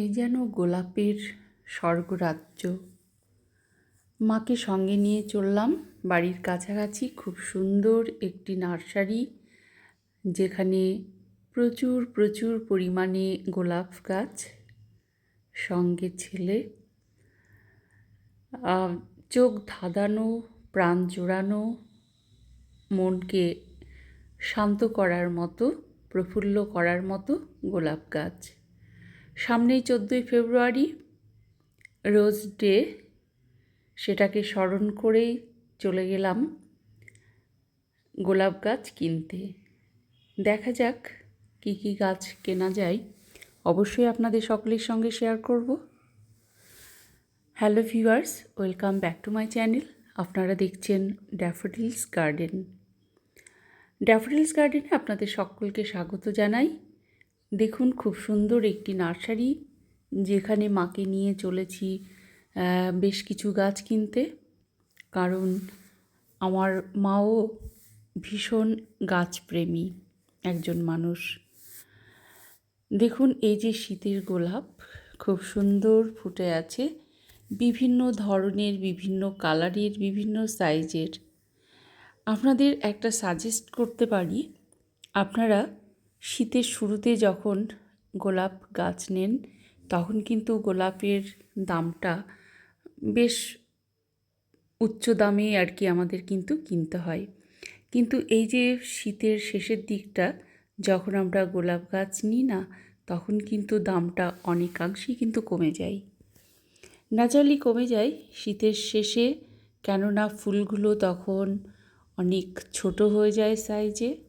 এই যেন গোলাপের স্বর্গরাজ্য। মাকে সঙ্গে নিয়ে চললাম বাড়ির কাছাকাছি খুব সুন্দর একটি নার্সারি, যেখানে প্রচুর প্রচুর পরিমাণে গোলাপ গাছ, সঙ্গে ছেলে। চোখ ধাঁধানো, প্রাণ জোড়ানো, মনকে শান্ত করার মতো, প্রফুল্ল করার মতো গোলাপ গাছ। সামনেই চোদ্দোই ফেব্রুয়ারি, রোজ ডে, সেটাকে স্মরণ করেই চলে গেলাম গোলাপ গাছ কিনতে। দেখা যাক কী কী গাছ কেনা যায়। অবশ্যই আপনাদের সকলের সঙ্গে শেয়ার করব। Hello viewers welcome back to my channel আপনারা দেখছেন ড্যাফোডিলস গার্ডেন ড্যাফোডিলস গার্ডেনে আপনাদের সকলকে স্বাগত জানাই। দেখুন খুব সুন্দর একটি নার্সারি যেখানে মাকে নিয়ে চলেছি বেশ কিছু গাছ কিনতে। কারণ আমার মাও ভীষণ গাছপ্রেমী একজন মানুষ। দেখুন এই যে শীতের গোলাপ, খুব সুন্দর ফুটে আছে। বিভিন্ন ধরনের, বিভিন্ন কালারের, বিভিন্ন সাইজের। আপনাদের একটা সাজেস্ট করতে পারি, আপনারা শীতের শুরুতে যখন গোলাপ গাছ নেন, তখন কিন্তু গোলাপের দামটা বেশ উচ্চ দামে আর কি আমাদের কিন্তু কিনতে হয়। কিন্তু এই যে শীতের শেষের দিকটা, যখন আমরা গোলাপ গাছ নিই না, তখন কিন্তু দামটা অনেকাংশেই কিন্তু কমে যায়। ন্যাচারালি কমে যায় শীতের শেষে, কেননা ফুলগুলো তখন অনেক ছোট হয়ে যায় সাইজে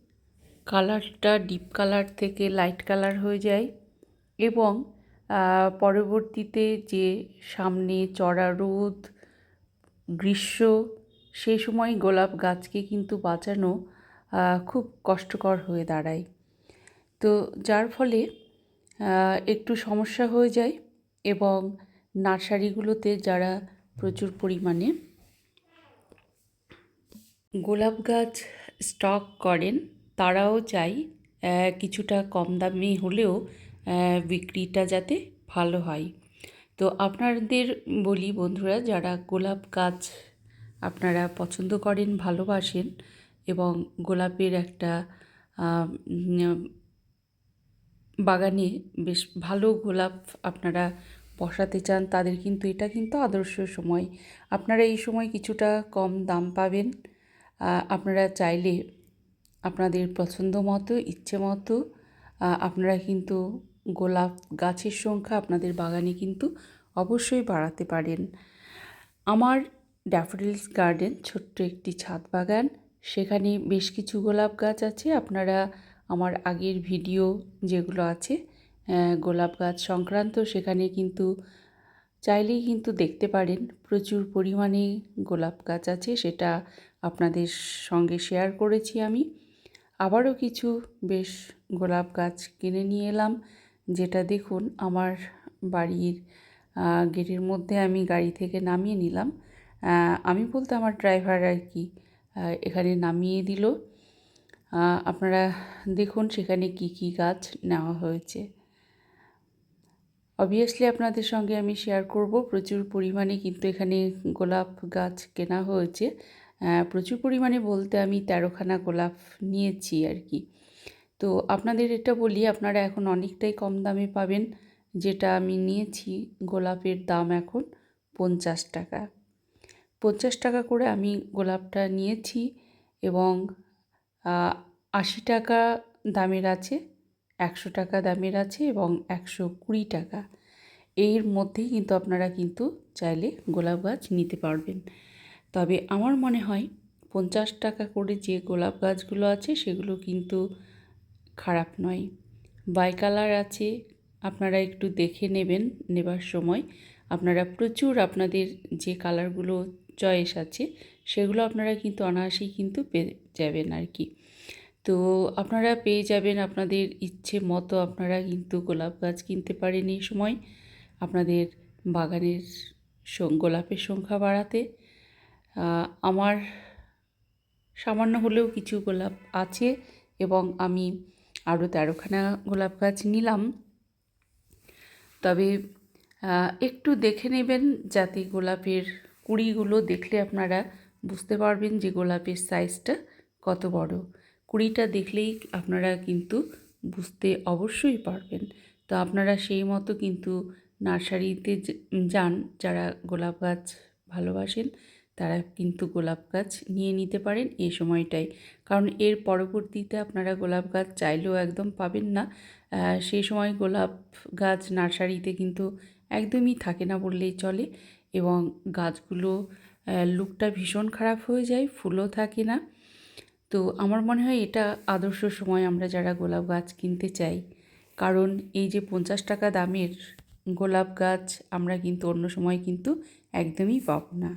কালারটা ডিপ কালার থেকে লাইট কালার হয়ে যায় এবং পরবর্তীতে যে সামনে চড়া রোদ, গ্রীষ্ম সেই সময় গোলাপ গাছকে কিন্তু বাঁচানো খুব কষ্টকর হয়ে দাঁড়ায়। তো যার ফলে একটু সমস্যা হয়ে যায় এবং নার্সারিগুলোতে যারা প্রচুর পরিমাণে গোলাপ গাছ স্টক করেন তারাও চাই কিছুটা কম দামে হলেও বিক্রিটা যাতে ভালো হয়। তো আপনাদের বলি বন্ধুরা, যারা গোলাপ গাছ আপনারা পছন্দ করেন, ভালোবাসেন এবং গোলাপের একটা বাগানে বেশ ভালো গোলাপ আপনারা বসাতে চান, তাদের কিন্তু এটা কিন্তু আদর্শ সময়। আপনারা এই সময় কিছুটা কম দাম পাবেন। আপনারা চাইলে আপনাদের পছন্দ মতো, ইচ্ছে মতো আপনারা কিন্তু গোলাপ গাছের সংখ্যা আপনাদের বাগানে কিন্তু অবশ্যই বাড়াতে পারেন। আমার ড্যাফোডিলস গার্ডেন ছোট্ট একটি ছাদ বাগান, সেখানে বেশ কিছু গোলাপ গাছ আছে। আপনারা আমার আগের ভিডিও যেগুলো আছে গোলাপ গাছ সংক্রান্ত, সেখানে কিন্তু চাইলেই কিন্তু দেখতে পারেন। প্রচুর পরিমাণে গোলাপ গাছ আছে, সেটা আপনাদের সঙ্গে শেয়ার করেছি আমি। আবারও কিছু বেশ গোলাপ গাছ কিনে নিয়ে এলাম। যেটা দেখুন, আমার বাড়ির গেটের মধ্যে আমি গাড়ি থেকে নামিয়ে নিলাম। আমি বলতে আমার ড্রাইভার আর কি এখানে নামিয়ে দিল। আপনারা দেখুন সেখানে কি কি গাছ নেওয়া হয়েছে। অবভিয়াসলি আপনাদের সঙ্গে আমি শেয়ার করব। প্রচুর পরিমাণে কিন্তু এখানে গোলাপ গাছ কেনা হয়েছে। প্রচুর পরিমাণে বলতে আমি তেরোখানা গোলাপ নিয়েছি আর কি। তো আপনাদের এটা বলি, আপনারা এখন অনেকটাই কম দামে পাবেন। যেটা আমি নিয়েছি গোলাপের দাম এখন পঞ্চাশ টাকা। পঞ্চাশ টাকা করে আমি গোলাপটা নিয়েছি এবং আশি টাকা দামের আছে, একশো টাকা দামের আছে এবং একশো কুড়ি টাকা। এর মধ্যেই কিন্তু আপনারা কিন্তু চাইলে গোলাপ গাছ নিতে পারবেন। তবে আমার মনে হয় পঞ্চাশ টাকা করে যে গোলাপ গাছগুলো আছে, সেগুলো কিন্তু খারাপ নয়। বাই কালার আছে, আপনারা একটু দেখে নেবেন, নেবার সময়। আপনারা প্রচুর আপনাদের যে কালারগুলো চয়েস আছে, সেগুলো আপনারা কিন্তু অনায়াসেই কিন্তু পেয়ে যাবেন আর কি। তো আপনারা পেয়ে যাবেন আপনাদের ইচ্ছে মতো, আপনারা কিন্তু গোলাপ গাছ কিনতে পারেন এই সময়। আপনাদের বাগানের গোলাপের সংখ্যা বাড়াতে। আমার সামান্য হলেও কিছু গোলাপ আছে এবং আমি আরও তেরোখানা গোলাপ গাছ নিলাম। তবে একটু দেখে নেবেন যাতে গোলাপের কুড়িগুলো দেখলে আপনারা বুঝতে পারবেন যে গোলাপের সাইজটা কত বড়। কুড়িটা দেখলেই আপনারা কিন্তু বুঝতে অবশ্যই পারবেন। তো আপনারা সেই মতো কিন্তু নার্সারিতে যান যারা গোলাপ গাছ ভালোবাসেন। তারা কিন্তু গোলাপ গাছ নিয়ে নিতে পারেন এই সময়টাই কারণ এর পরবর্তীতে আপনারা গোলাপ গাছ চাইলেও একদম পাবেন না। সেই সময় গোলাপ গাছ নার্সারিতে কিন্তু একদমই থাকে না বললেই চলে এবং গাছগুলো লুকটা ভীষণ খারাপ হয়ে যায়, ফুলও থাকে না। তো আমার মনে হয় এটা আদর্শ সময় আমরা যারা গোলাপ গাছ কিনতে চাই। কারণ এই যে পঞ্চাশ টাকা দামের গোলাপ গাছ আমরা কিন্তু অন্য সময় কিন্তু একদমই পাব না।